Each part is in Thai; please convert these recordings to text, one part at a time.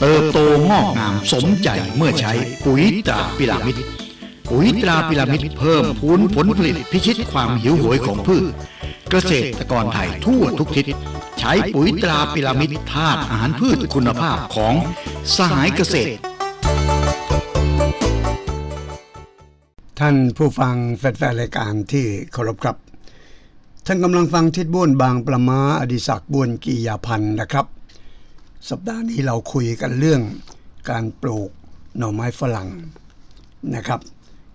เติบโตงอกงามสมใจเมื่อใช้ปุ๋ยตราพิรามิดปุ๋ยตราพิรามิดเพิ่มพูนผลผลิตพิชิตความหิวโหยของพืช เกษตรกรไทยทั่วทุกทิศ ใช้ปุ๋ยตราพิรามิดธาตุอาหารพืชคุณภาพของสหายเกษตร ท่านผู้ฟังแฟนๆรายการที่เคารพครับ ท่านกำลังฟังทิดบ้วนบางประมาอดิศักบ้วนกียาพันธ์นะครับ สัปดาห์นี้เราคุยกันเรื่องการปลูกหน่อไม้ฝรั่งนะครับ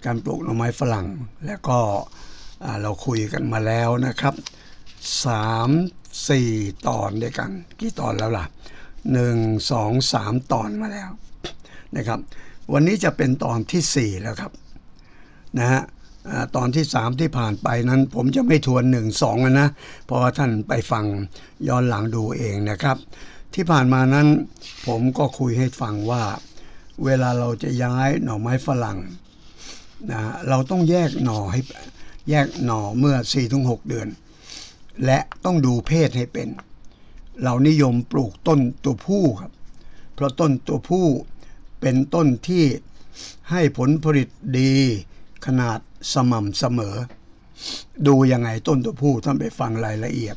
การปลูกหน่อไม้ฝรั่ง แล้วก็เราคุยกันมาแล้วนะครับสามสี่ตอนด้วยกัน กี่ตอนแล้วล่ะหนึ่งสองสามตอนมาแล้วนะครับ วันนี้จะเป็นตอนที่สี่แล้วครับนะฮะตอนที่สามที่ผ่านไปนั้น ผมจะไม่ทวนหนึ่งสองนะ เพราะว่าท่านไปฟังย้อนหลังดูเองนะครับ ที่ผ่านมานั้น ผมก็คุยให้ฟังว่า เวลาเราจะย้ายหน่อไม้ฝรั่งนะเราต้องแยกหน่อให้แยกหน่อเมื่อ4-6เดือน และต้องดูเพศให้เป็น เรานิยมปลูกต้นตัวผู้ครับ เพราะต้นตัวผู้เป็นต้นที่ให้ผลผลิตดีขนาดสม่ำเสมอ ดูยังไงต้นตัวผู้ท่านไปฟังรายละเอียด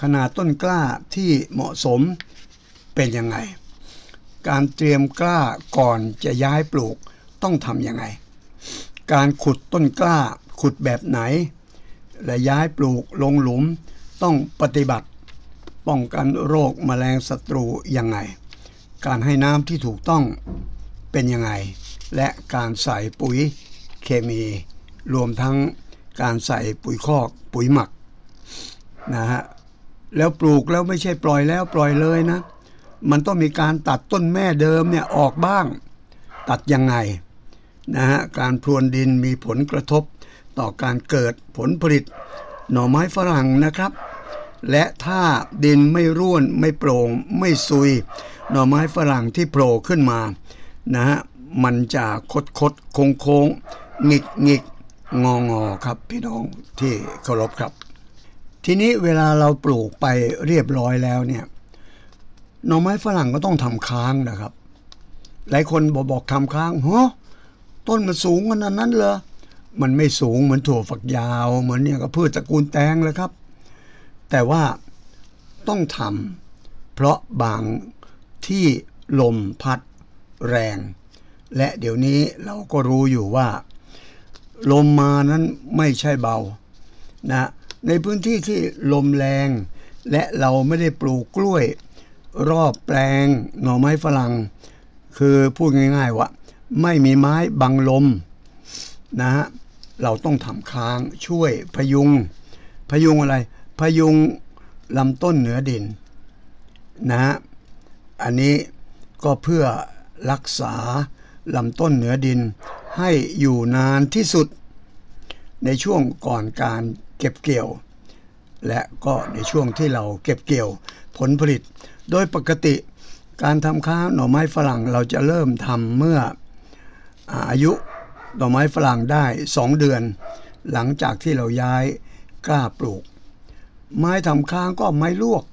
ขนาดต้นกล้าที่เหมาะสม เป็นยังไง การเตรียมกล้าก่อนจะย้ายปลูกต้องทำยังไง การขุดต้นกล้าขุดแบบไหน และย้ายปลูกลงหลุมต้องปฏิบัติป้องกันโรคแมลงศัตรูยังไง การให้น้ำที่ถูกต้องเป็นยังไง และการใส่ปุ๋ยเคมี รวมทั้งการใส่ปุ๋ยคอกปุ๋ยหมักนะฮะแล้วปลูกแล้วไม่ใช่ปล่อยแล้วปล่อยเลยนะ มันต้องมีการตัดต้นแม่เดิมเนี่ยออกบ้าง ตัดยังไงนะฮะการพรวนดินมีผลกระทบต่อการเกิดผลผลิต หน่อไม้ฝรั่งนะครับ และถ้าดินไม่ร่วนไม่โปร่งไม่ซุย หน่อไม้ฝรั่งที่โผล่ขึ้นมานะฮะมันจะคดคดโค้งโค้งหงิกหงิกงองอครับพี่น้องที่เคารพครับ ทีนี้เวลาเราปลูกไปเรียบร้อยแล้วเนี่ย หน่อไม้ฝรั่งก็ต้องทำค้างนะครับ หลายคนบอกบอกทำค้างฮะต้นมันสูงขนาดนั้นเหรอมันไม่สูงเหมือนถั่วฝักยาว เหมือนเนี่ยกับพืชตระกูลแตงเลยครับ แต่ว่าต้องทำเพราะบางที่ลมพัดแรง และเดี๋ยวนี้เราก็รู้อยู่ว่า ลมมานั้นไม่ใช่เบานะในพื้นที่ที่ลมแรง และเราไม่ได้ปลูกกล้วย รอบแปลงหน่อไม้ฝรั่ง คือพูดง่ายๆว่าไม่มีไม้บังลมนะฮะเราต้องทำค้างช่วยพยุง พยุงอะไร พยุงลำต้นเหนือดินนะฮะอันนี้ก็เพื่อรักษาลำต้นเหนือดินให้อยู่นานที่สุด ในช่วงก่อนการเก็บเกี่ยว และก็ในช่วงที่เราเก็บเกี่ยวผลผลิต โดยปกติการทำค้างหน่อไม้ฝรั่งเราจะเริ่มทำเมื่ออายุหน่อไม้ฝรั่งได้ 2 เดือน หลังจากที่เราย้ายกล้าปลูก ไม้ทำค้างก็ไม้ลวก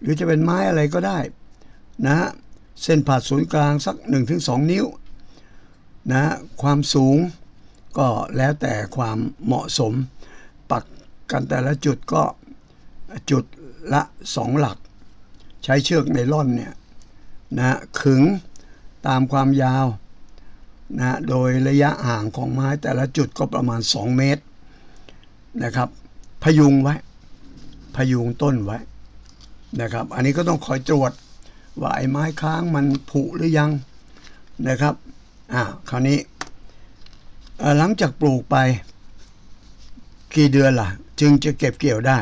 หรือจะเป็นไม้อะไรก็ได้นะเส้นผ่าศูนย์กลางสัก 1-2 นิ้วนะความสูงก็แล้วแต่ความเหมาะสม ปักกันแต่ละจุดก็จุดละสองหลัก ใช้เชือกไนล่อนเนี่ยนะขึงตามความยาวนะโดยระยะห่างของไม้แต่ละจุดก็ประมาณ 2 เมตรนะครับพยุงไว้ พยุงต้นไว้นะครับ อันนี้ก็ต้องคอยตรวจว่าไอ้ไม้ค้างมันผุหรือยังนะครับอ่าคราวนี้หลังจากปลูกไปกี่เดือนล่ะ จึงจะเก็บเกี่ยวได้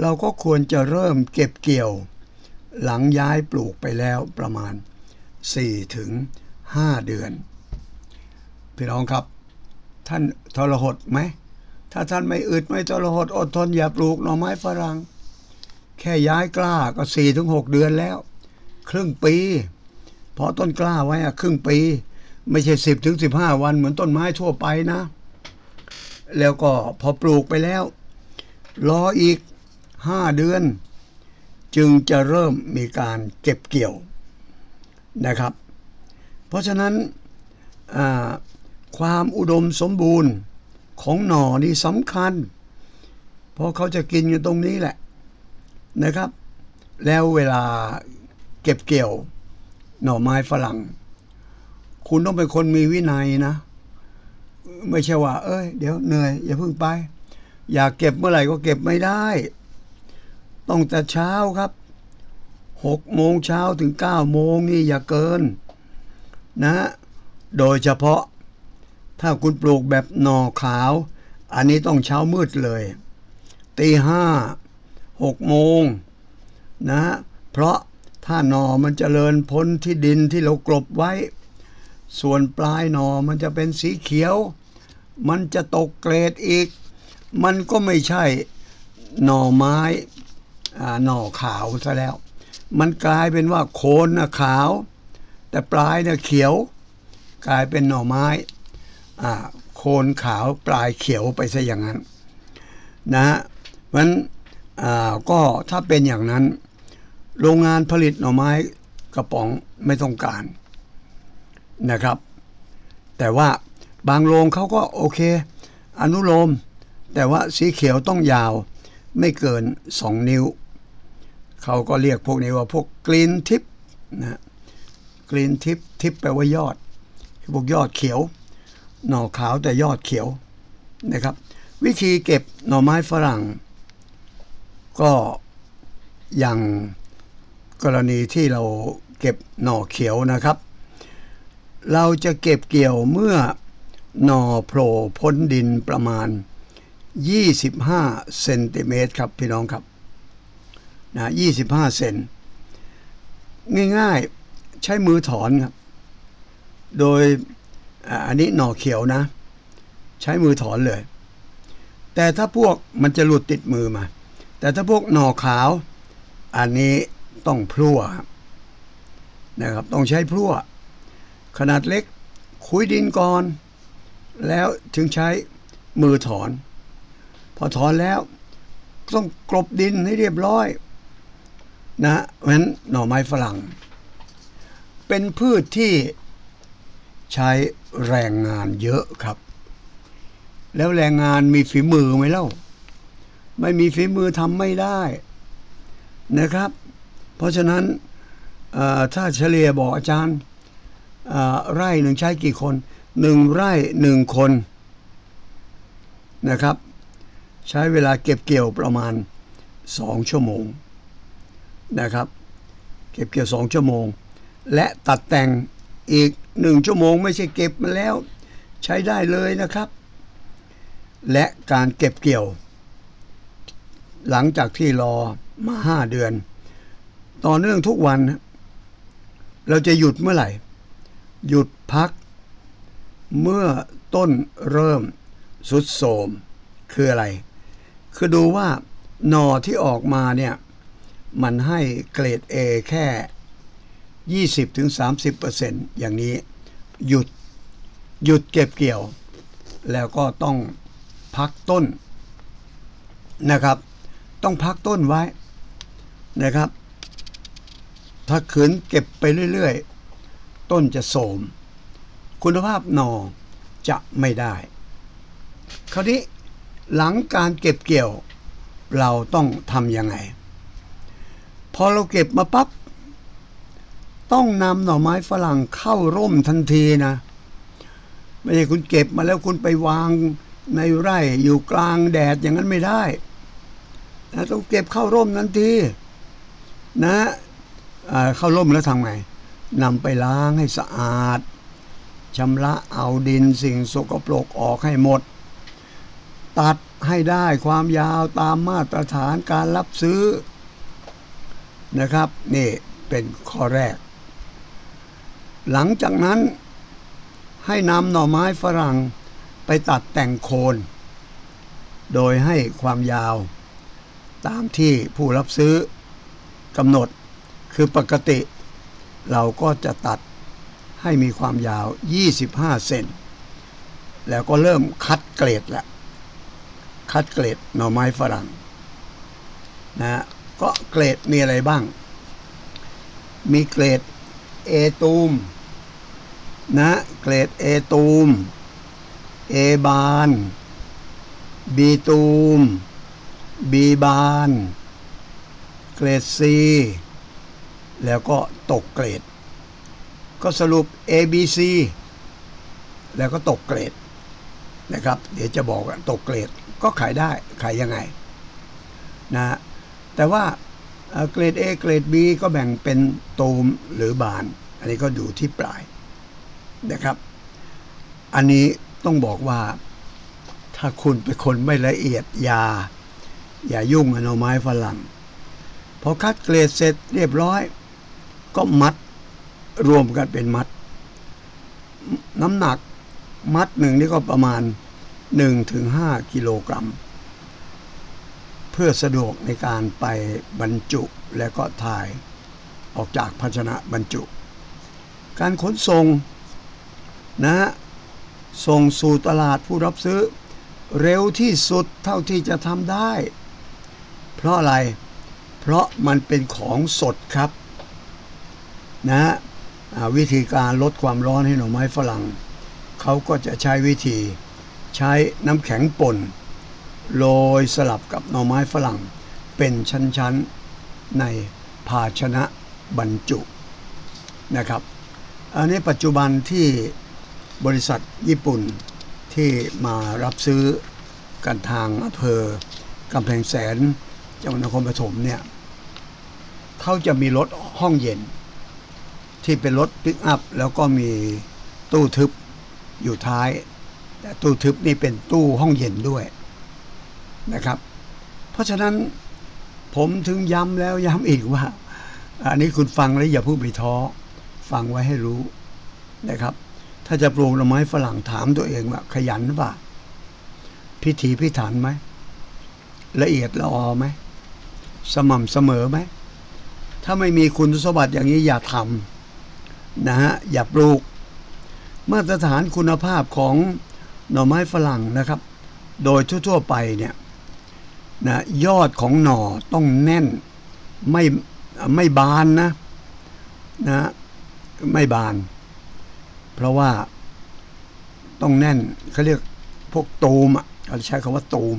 เราก็ควรจะเริ่มเก็บเกี่ยว หลังย้ายปลูกไปแล้วประมาณ 4 ถึง 5 เดือน พี่น้องครับ ท่านทรหดไหม ถ้าท่านไม่อึดไม่ทรหดอดทนอย่าปลูกหน่อไม้ฝรั่งแค่ย้ายกล้าก็ 4 ถึง 6 เดือนแล้ว ครึ่งปีเพราะต้นกล้าไว้อะครึ่งปี ไม่ใช่ 10 ถึง 15 วันเหมือนต้นไม้ทั่วไปนะ แล้วก็พอปลูกไปแล้ว รออีก 5เดือน จึงจะเริ่มมีการเก็บเกี่ยวนะครับ เพราะฉะนั้นความอุดมสมบูรณ์ของหน่อนี่สำคัญ เพราะเขาจะกินกันตรงนี้แหละนะครับ แล้วเวลาเก็บเกี่ยวหน่อไม้ฝรั่ง คุณต้องเป็นคนมีวินัยนะ ไม่ใช่ว่า เอ้ย เดี๋ยวเหนื่อย อย่าเพิ่งไป อยากเก็บเมื่อไหร่ก็เก็บไม่ได้ ต้องแต่เช้าครับหกโมงเช้าถึงเก้าโมงนี่อย่าเกิน นะ โดยเฉพาะ ถ้าคุณปลูกแบบหน่อขาว อันนี้ต้องเช้ามืดเลยตีห้าหกโมงนะ เพราะถ้าหน่อมันจเจริญพ้นที่ดินที่เรากลบไว้ ส่วนปลายหน่อมันจะเป็นสีเขียว มันจะตกเกรดอีก มันก็ไม่ใช่หน่อไม้ หน่อขาวซะแล้ว มันกลายเป็นว่าโคนนะขาว แต่ปลายน่ะเขียว กลายเป็นหน่อไม้โคนขาวปลายเขียวไปซะอย่างนั้นนะฮะมันก็ถ้าเป็นอย่างนั้น โรงงานผลิตหน่อไม้กระป๋องไม่ต้องการนะครับ แต่ว่าบางโรงเขาก็โอเค อนุโลม แต่ว่าสีเขียวต้องยาวไม่เกิน 2 นิ้ว เขาก็เรียกพวกนี้ว่าพวกกรีนทิปนะกรีนทิปทิปแปลว่ายอด พวกยอดเขียว หน่อขาวแต่ยอดเขียวนะครับ วิธีเก็บหน่อไม้ฝรั่ง ก็อย่างกรณีที่เราเก็บหน่อเขียวนะครับ เราจะเก็บเกี่ยวเมื่อหน่อโผล่พ้นดินประมาณ 25 เซนติเมตรครับพี่น้องครับ นะ25เซนง่ายๆใช้มือถอนครับ โดยอันนี้หน่อเขียวนะ ใช้มือถอนเลย แต่ถ้าพวกมันจะหลุดติดมือมา แต่ถ้าพวกหน่อขาว อันนี้ต้องพลั่วนะครับต้องใช้พลั่ว ขนาดเล็กคุยดินก่อน แล้วถึงใช้มือถอน พอถอนแล้ว ต้องกลบดินให้เรียบร้อย นะเพราะฉะนั้นหน่อไม้ฝรั่ง เป็นพืชที่ใช้แรงงานเยอะครับ แล้วแรงงานมีฝีมือไหมเล่า ไม่มีฝีมือทำไม่ได้นะครับ เพราะฉะนั้นถ้าเฉลี่ยบอกอาจารย์ไร่หนึ่งใช้กี่คนหนึ่งไร่หนึ่งคนนะครับ ใช้เวลาเก็บเกี่ยวประมาณสองชั่วโมง นะครับ เก็บเกี่ยวสองชั่วโมง และตัดแต่งอีกหนึ่งชั่วโมง ไม่ใช่เก็บมาแล้ว ใช้ได้เลยนะครับ และการเก็บเกี่ยว หลังจากที่รอมาห้าเดือน ต่อเนื่องทุกวัน เราจะหยุดเมื่อไหร่ หยุดพัก เมื่อต้นเริ่มสุดโทรมคืออะไร คือดูว่าหน่อที่ออกมาเนี่ย มันให้เกรด A แค่ 20-30%อย่างนี้ หยุดหยุดเก็บเกี่ยว แล้วก็ต้องพักต้นนะครับ ต้องพักต้นไว้นะครับ ถ้าขืนเก็บไปเรื่อยๆ ต้นจะโสม คุณภาพหนอจะไม่ได้ คราวนี้หลังการเก็บเกี่ยวเราต้องทำยังไง พอเราเก็บมาปับ๊บต้องนำหน่อไม้ฝรั่งเข้าร่มทันทีนะ ไม่ใช่คุณเก็บมาแล้วคุณไปวางในไร่อยู่กลางแดดอย่างนั้นไม่ได้นะต้องเก็บเข้าร่มนั้นที นะเข้าร่มแล้วทำไงนำไปล้างให้สะอาดชำระเอาดินสิ่งสกปรกออกให้หมด ตัดให้ได้ความยาวตามมาตรฐานการรับซื้อ นะครับ นี่เป็นข้อแรก หลังจากนั้นให้นำหน่อไม้ฝรั่งไปตัดแต่งโคน โดยให้ความยาว ตามที่ผู้รับซื้อกำหนดคือปกติ เราก็จะตัดให้มีความยาว 25 เซนแล้วก็เริ่มคัดเกรดแหละคัดเกรดหน่อไม้ฝรั่งนะฮะ ก็เกรดมีอะไรบ้าง มีเกรดเอตูมนะเกรดเอตูมเอบานบีตูมบีบานเกรดซีแล้วก็ตกเกรด ก็สรุป A B C แล้วก็ตกเกรดนะครับ เดี๋ยวจะบอกว่าตกเกรดก็ขายได้ขายยังไงนะฮะ แต่ว่าเกรด A เกรด B ก็แบ่งเป็นตูมหรือบาน อันนี้ก็ดูที่ปลายนะครับ อันนี้ต้องบอกว่าถ้าคุณเป็นคนไม่ละเอียดอยาอย่ายุ่งกับหน่อไม้ฝรั่งพอคัดเกรดเสร็จเรียบร้อย ก็มัดรวมกันเป็นมัด น้ำหนักมัดหนึ่งนี่ก็ประมาณ1-5กิโลกรัม เพื่อสะดวกในการไปบรรจุและก็ถ่ายออกจากภาชนะบรรจุ การขนส่งนะฮะส่งสู่ตลาดผู้รับซื้อ เร็วที่สุดเท่าที่จะทำได้ เพราะอะไร เพราะมันเป็นของสดครับนะวิธีการลดความร้อนให้หน่อไม้ฝรั่ง เขาก็จะใช้วิธีใช้น้ำแข็งป่น โรยสลับกับหน่อไม้ฝรั่งเป็นชั้นๆในภาชนะบรรจุนะครับ อันนี้ปัจจุบันที่บริษัทญี่ปุ่นที่มารับซื้อกันทางอำเภอกำแพงแสนจังหวัดนครปฐมเนี่ยเขาจะมีรถห้องเย็น ที่เป็นรถปิกอัพแล้วก็มีตู้ทึบอยู่ท้าย แต่ตู้ทึบนี่เป็นตู้ห้องเย็นด้วย นะครับ เพราะฉะนั้นผมถึงย้ำแล้วย้ำอีกว่า อันนี้คุณฟังแล้วอย่าพูดไปท้อ ฟังไว้ให้รู้นะครับ ถ้าจะปลูกหน่อไม้ฝรั่งถามตัวเองว่า ขยันหรือเปล่าพิถีพิถันไหมละเอียดละออไหมสม่ำเสมอไหมถ้าไม่มีคุณสมบัติอย่างนี้อย่าทำนะฮะอย่าปลูก มาตรฐานคุณภาพของหน่อไม้ฝรั่งนะครับ โดยทั่วๆไปเนี่ย นะยอดของหน่อต้องแน่นไม่ไม่บานนะนะไม่บาน เพราะว่าต้องแน่นเขาเรียกพวกตูมอะเขาใช้คำว่าตูม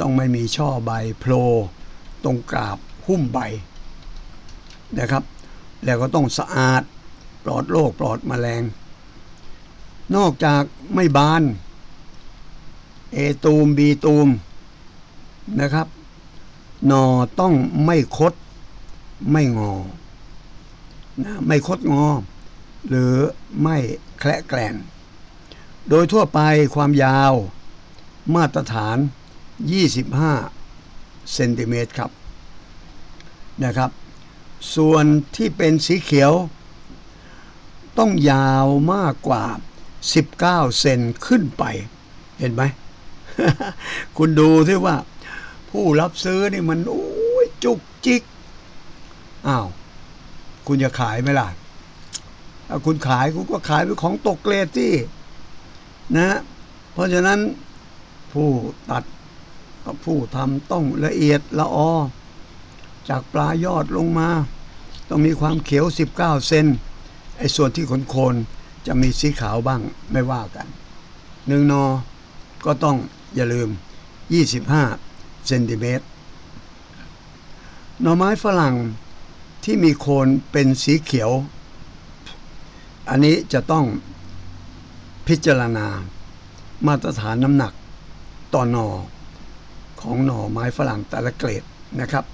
ต้องไม่มีช่อใบโผล่ตรงกราบหุ้มใบนะครับ แล้วก็ต้องสะอาดปลอดโรคปลอดแมลง นอกจากไม่บาน เอตูมบีตูม นะครับนอต้องไม่คดไม่งอนะไม่คดงอ หรือไม่แคละแกลน โดยทั่วไปความยาวมาตรฐาน 25 เซนติเมตรครับนะครับ ส่วนที่เป็นสีเขียว ต้องยาวมากกว่า 19 เซนขึ้นไป เห็นไหม คุณดูที่ว่า ผู้รับซื้อนี่มันโอ้ยจุกจิกอ้าวคุณจะขายไหมล่ะถ้าคุณขายคุณก็ขายเป็นของตกเกรดที่นะ เพราะฉะนั้นผู้ตัดกับผู้ทำต้องละเอียดละออ จากปลายอดลงมา ต้องมีความเขียว 19 เซนไอ้ส่วนที่ขนโคนจะมีสีขาวบ้างไม่ว่ากันหนึ่งนอก็ต้องอย่าลืม 25 เซนติเมตร หน่อไม้ฝรั่งที่มีโคนเป็นสีเขียว อันนี้จะต้องพิจารณามาตรฐานน้ำหนักต่อหนอของหน่อไม้ฝรั่งแต่ละเกรดนะครับ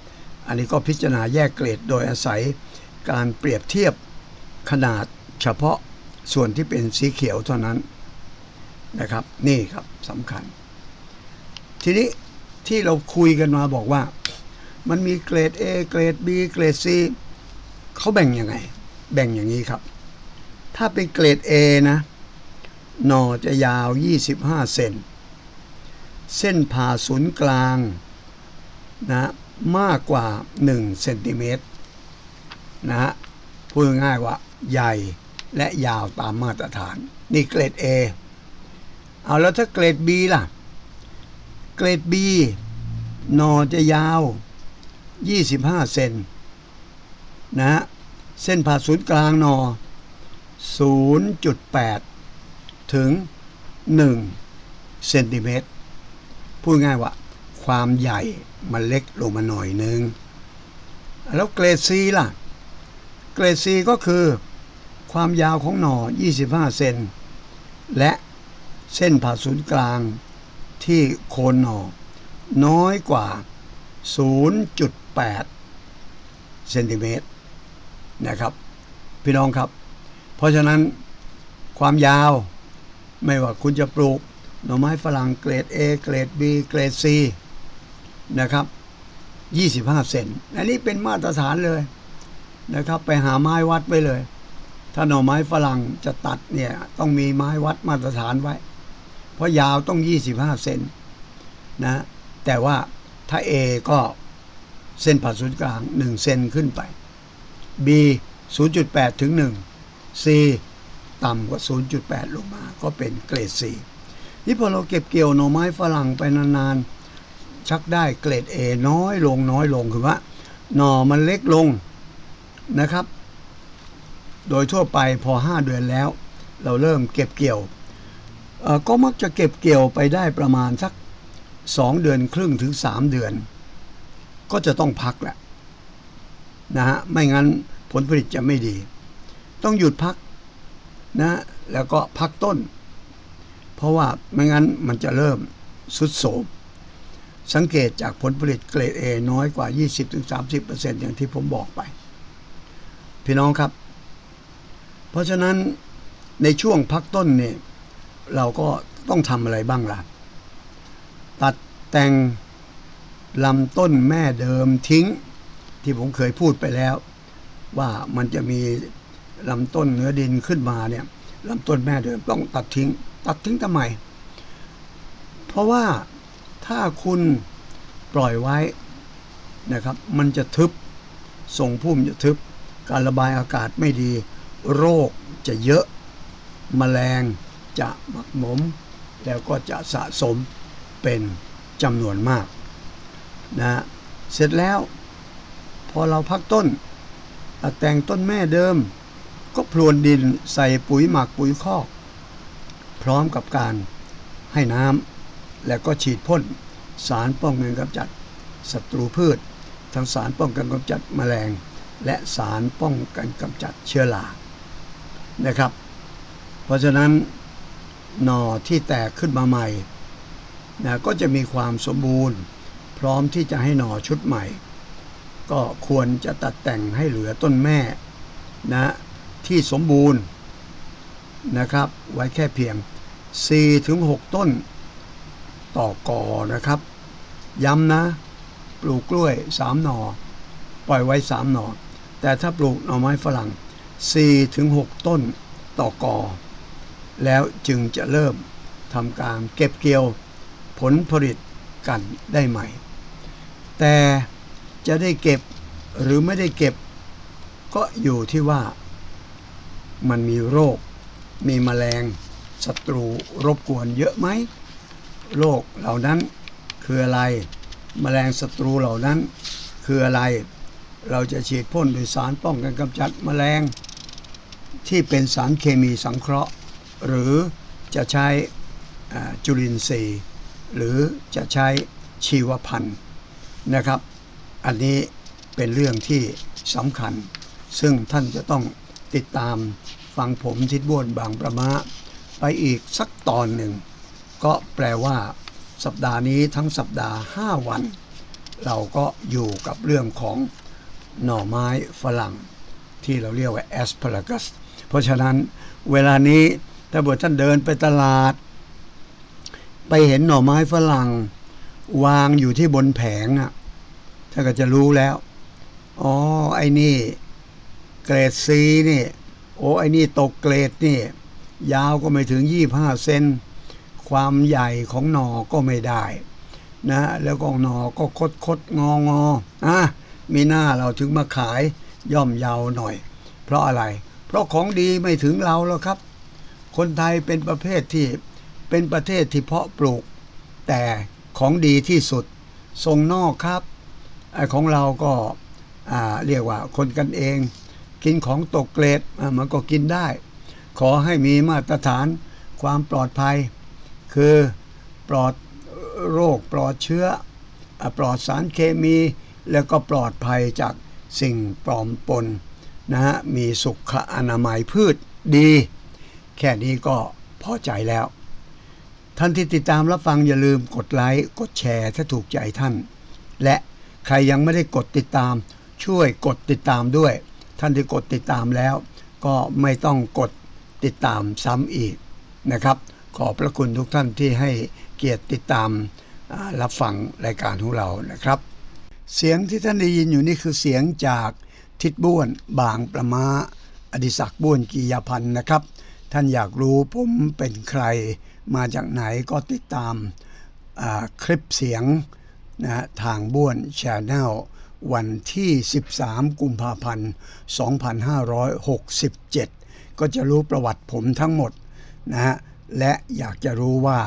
อันนี้ก็พิจารณาแยกเกรดโดยอาศัยการเปรียบเทียบขนาดเฉพาะส่วนที่เป็นสีเขียวเท่านั้นนะครับ นี่ครับสำคัญ ทีนี้ ที่เราคุยกันมาบอกว่า มันมีเกรด A เกรด B เกรด C เขาแบ่งยังไง แบ่งอย่างนี้ครับ ถ้าเป็นเกรด A นะหน่อจะยาว 25 เซนเส้นผ่าศูนย์กลางนะมากกว่า 1 เซนติเมตรนะฮะพูดง่ายว่าใหญ่และยาวตามมาตรฐาน นี่เกรด A เอาแล้วถ้าเกรด B ล่ะ เกรด B หนอจะยาว 25 เซนนะฮะเส้นผ่าศูนย์กลางหนอ 0.8 ถึง 1 เซนติเมตร พูดง่ายว่า ความใหญ่มันเล็กลงมาหน่อยนึง แล้วเกรด C ล่ะ เกรด C ก็คือ ความยาวของหน่อ 25 เซน และเส้นผ่าศูนย์กลาง ที่โคนหน่อน้อยกว่า 0.8 เซนติเมตรนะครับ พี่น้องครับ เพราะฉะนั้นความยาวไม่ว่าคุณจะปลูกหน่อไม้ฝรั่งเกรด A เกรด B เกรด C นะครับ 25 เซนอันนี้เป็นมาตรฐานเลยนะครับ ไปหาไม้วัดไว้เลย ถ้าหน่อไม้ฝรั่งจะตัดเนี่ย ต้องมีไม้วัดมาตรฐานไว้ ราะยาวต้อง 25 เซนนะแต่ว่าถ้า A ก็เส้นผ่าศูนย์กลาง 1 เซนขึ้นไป B 0.8 ถึง 1 C ต่ำกว่า 0.8 ลงมาก็เป็นเกรด C นี่พอเราเก็บเกี่ยวหน่อไม้ฝรั่งไปนานๆ ชักได้เกรด A น้อยลงน้อยลงคือว่า หน่อมันเล็กลงนะครับ โดยทั่วไปพอ 5 เดือนแล้ว เราเริ่มเก็บเกี่ยว ก็มักจะเก็บเกี่ยวไปได้ประมาณสัก 2 เดือนครึ่งถึง 3 เดือน ก็จะต้องพักแหละนะฮะไม่งั้นผลผลิตจะไม่ดี ต้องหยุดพักนะแล้วก็พักต้น เพราะว่าไม่งั้นมันจะเริ่มสุดโสมสังเกตจากผลผลิตเกรด A น้อยกว่า 20-30%อย่างที่ผมบอกไป พี่น้องครับ เพราะฉะนั้นในช่วงพักต้นเนี่ย เราก็ต้องทำอะไรบ้างล่ะ ตัดแต่งลำต้นแม่เดิมทิ้งที่ผมเคยพูดไปแล้ว ว่ามันจะมีลำต้นเนื้อดินขึ้นมาเนี่ยลำต้นแม่เดิมต้องตัดทิ้ง ตัดทิ้งทำไม เพราะว่าถ้าคุณปล่อยไว้นะครับ มันจะทึบส่งพุ่มจะทึบ การระบายอากาศไม่ดี โรคจะเยอะมแมลง จะหมักหมม แล้วก็จะสะสมเป็นจำนวนมากนะฮะเสร็จแล้ว พอเราพักต้นแต่งต้นแม่เดิม ก็พรวนดินใส่ปุ๋ยหมักปุ๋ยคอก พร้อมกับการให้น้ำและก็ฉีดพ่นสารป้องกันกำจัดศัตรูพืช ทั้งสารป้องกันกำจัดแมลง และสารป้องกันกำจัดเชื้อรานะครับ เพราะฉะนั้น หน่อที่แตกขึ้นมาใหม่นะก็จะมีความสมบูรณ์ พร้อมที่จะให้หน่อชุดใหม่ ก็ควรจะตัดแต่งให้เหลือต้นแม่นะที่สมบูรณ์นะครับ ไว้แค่เพียง 4-6 ต้นต่อกอนะครับ ย้ำนะ ปลูกกล้วย 3 หน่อ ปล่อยไว้ 3 หน่อ แต่ถ้าปลูกหน่อไม้ฝรั่ง 4-6 ต้นต่อกอ แล้วจึงจะเริ่มทำการเก็บเกี่ยวผลผลิตกันได้ใหม่ แต่จะได้เก็บหรือไม่ได้เก็บ ก็อยู่ที่ว่ามันมีโรค มีแมลงศัตรูรบกวนเยอะไหมโรคเหล่านั้นคืออะไรแมลงศัตรูเหล่านั้นคืออะไร เราจะฉีดพ่นด้วยสารป้องกันกำจัดแมลงที่เป็นสารเคมีสังเคราะห์ หรือจะใช้จุลินทรีย์ หรือจะใช้ชีวพันธุ์นะครับ อันนี้เป็นเรื่องที่สำคัญ ซึ่งท่านจะต้องติดตามฟังผมทิดบ้วนบางประมาไปอีกสักตอนหนึ่ง ก็แปลว่า สัปดาห์นี้ทั้งสัปดาห์ 5 วัน เราก็อยู่กับเรื่องของหน่อไม้ฝรั่ง ที่เราเรียกว่า asparagus เพราะฉะนั้นเวลานี้ ถ้าบทท่านเดินไปตลาด ไปเห็นหน่อไม้ฝรั่ง วางอยู่ที่บนแผงอะท่านก็จะรู้แล้ว อ๋อ ไอ้นี่ เกรดซีนี่ โอ้ ไอ้นี่ตกเกรดนี่ ยาวก็ไม่ถึง25เซน ความใหญ่ของหนอก็ไม่ได้ นะ แล้วก็หนอก็คดคดงองออะ มีหน้าเราถึงมาขายย่อมเยาวหน่อย เพราะอะไร เพราะของดีไม่ถึงเราแล้วครับ คนไทยเป็นประเภทที่เป็นประเทศที่เพาะปลูก แต่ของดีที่สุดส่งนอกครับอของเราก็าเรียกว่าคนกันเอง กินของตกเกรดมันก็กินได้ ขอให้มีมาตรฐานความปลอดภัย คือปลอดโรคปลอดเชื้ออปลอดสารเคมี แล้วก็ปลอดภัยจากสิ่งปลอมปนนะฮะมีสุขอนามัยพืชดี แค่นี้ก็พอใจแล้ว ท่านที่ติดตามรับฟังอย่าลืมกดไลค์กดแชร์ถ้าถูกใจท่าน และใครยังไม่ได้กดติดตาม ช่วยกดติดตามด้วย ท่านที่กดติดตามแล้ว ก็ไม่ต้องกดติดตามซ้ำอีกนะครับ ขอบพระคุณทุกท่านที่ให้เกียรติติดตามรับฟังรายการของเรานะครับ เสียงที่ท่านได้ยินอยู่นี่คือเสียงจากทิดบ้วน บางประมาอดิศักดิ์บ้วนกียาพันธ์นะครับ ท่านอยากรู้ผมเป็นใครมาจากไหนก็ติดตามคลิปเสียงนะทางบ้วนชาแนลวันที่ 13 กุมภาพันธ์ 2567 ก็จะรู้ประวัติผมทั้งหมดนะฮะและอยากจะรู้ว่า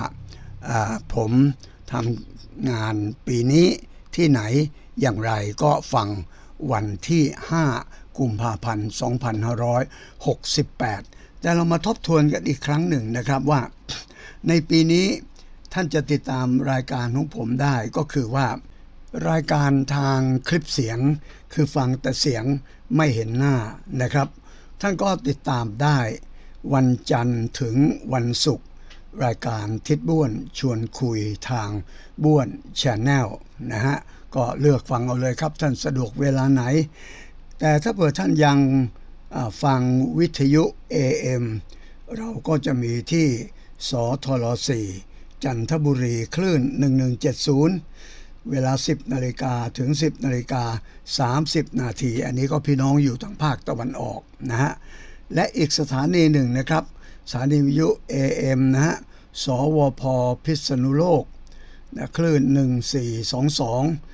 อ่าผมทำงานปีนี้ที่ไหนอย่างไรก็ฟังวันที่ 5 กุมภาพันธ์ 2568 แต่เรามาทบทวนกันอีกครั้งหนึ่งนะครับว่า ในปีนี้ท่านจะติดตามรายการของผมได้ก็คือว่า รายการทางคลิปเสียง คือฟังแต่เสียงไม่เห็นหน้านะครับ ท่านก็ติดตามได้ วันจันทร์ถึงวันศุกร์รายการทิศบ้วนชวนคุยทางบ้วนชแนลนะฮะก็เลือกฟังเอาเลยครับท่านสะดวกเวลาไหน แต่ถ้าเผื่อท่านยัง ฟังวิทยุ AM เราก็จะมีที่สทล4จันทบุรีคลื่น 1170 เวลา 10นาฬิกาถึง 10นาฬิกา30 นาที อันนี้ก็พี่น้องอยู่ทางภาคตะวันออกนะฮะ และอีกสถานีหนึ่งนะครับ สถานีวิทยุ AM นะฮะ สวพพิษณุโลกนะคลื่น 1422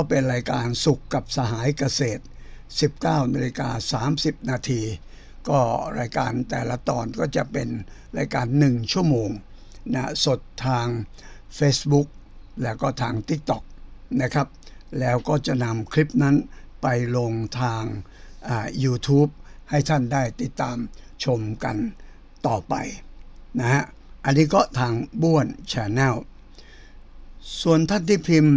ก็เป็นรายการสุขกับสหายเกษตร 19นาฬิกา30 นาที ก็รายการแต่ละตอนก็จะเป็นรายการ 1 ชั่วโมงนะสดทาง Facebook แล้วก็ทาง TikTok นะครับ แล้วก็จะนำคลิปนั้นไปลงทางอ่า YouTube ให้ท่านได้ติดตามชมกันต่อไปนะฮะ อันนี้ก็ทางบ้วนชาแนลส่วนท่านที่พิมพ์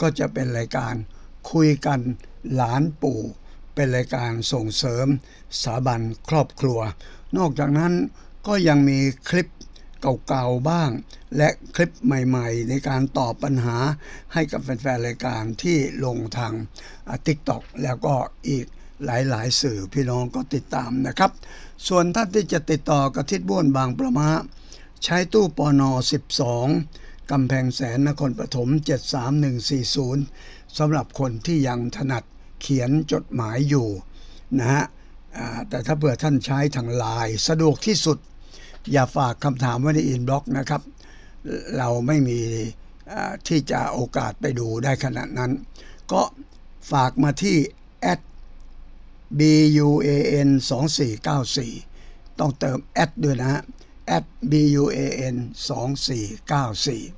ก็จะเป็นรายการคุยกันหลานปู่ เป็นรายการส่งเสริมสถาบันครอบครัว นอกจากนั้นก็ยังมีคลิปเก่าๆบ้าง และคลิปใหม่ๆ ในการตอบปัญหาให้กับแฟนๆรายการที่ลงทางทิกตอกแล้วก็อีกหลายๆ สื่อพี่น้องก็ติดตามนะครับ ส่วนท่านที่จะติดต่อกับทิศบ้วนบางประมาใช้ตู้ปอนอ12 กำแพงแสนนครปฐม 73140สำหรับคนที่ยังถนัดเขียนจดหมายอยู่นะฮะแต่ถ้าเผื่อท่านใช้ทางไลน์สะดวกที่สุด อย่าฝากคำถามไว้ในอินบ็อกซ์นะครับ เราไม่มีที่จะโอกาสไปดูได้ขนาดนั้น ก็ฝากมาที่ buan 2494ต้องเติมแอดด้วยนะฮะ buan 2494